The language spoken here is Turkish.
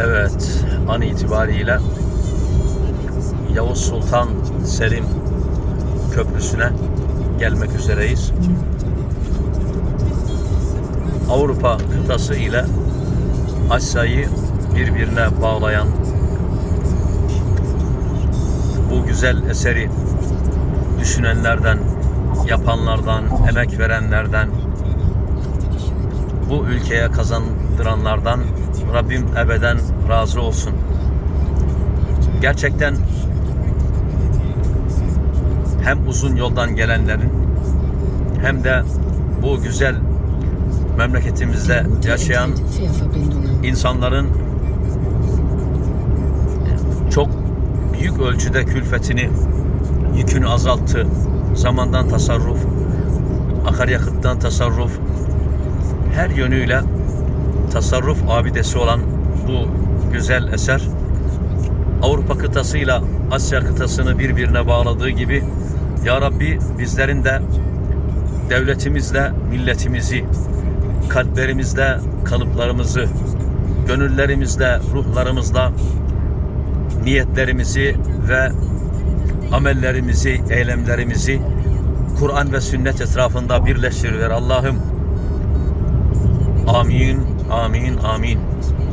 Evet, an itibariyle Yavuz Sultan Selim Köprüsü'ne gelmek üzereyiz. Avrupa kıtası ile Asya'yı birbirine bağlayan bu güzel eseri düşünenlerden, yapanlardan, emek verenlerden, bu ülkeye kazandıranlardan Rabbim ebeden razı olsun. Gerçekten hem uzun yoldan gelenlerin hem de bu güzel memleketimizde yaşayan insanların çok büyük ölçüde külfetini, yükünü azalttı. Zamandan tasarruf, akaryakıttan tasarruf, her yönüyle tasarruf abidesi olan bu güzel eser Avrupa kıtasıyla Asya kıtasını birbirine bağladığı gibi Ya Rabbi bizlerin de devletimizle milletimizi, kalplerimizde kalıplarımızı, gönüllerimizde, ruhlarımızda niyetlerimizi ve amellerimizi, eylemlerimizi Kur'an ve sünnet etrafında birleştiriver Allah'ım. Amin, Amin, amin.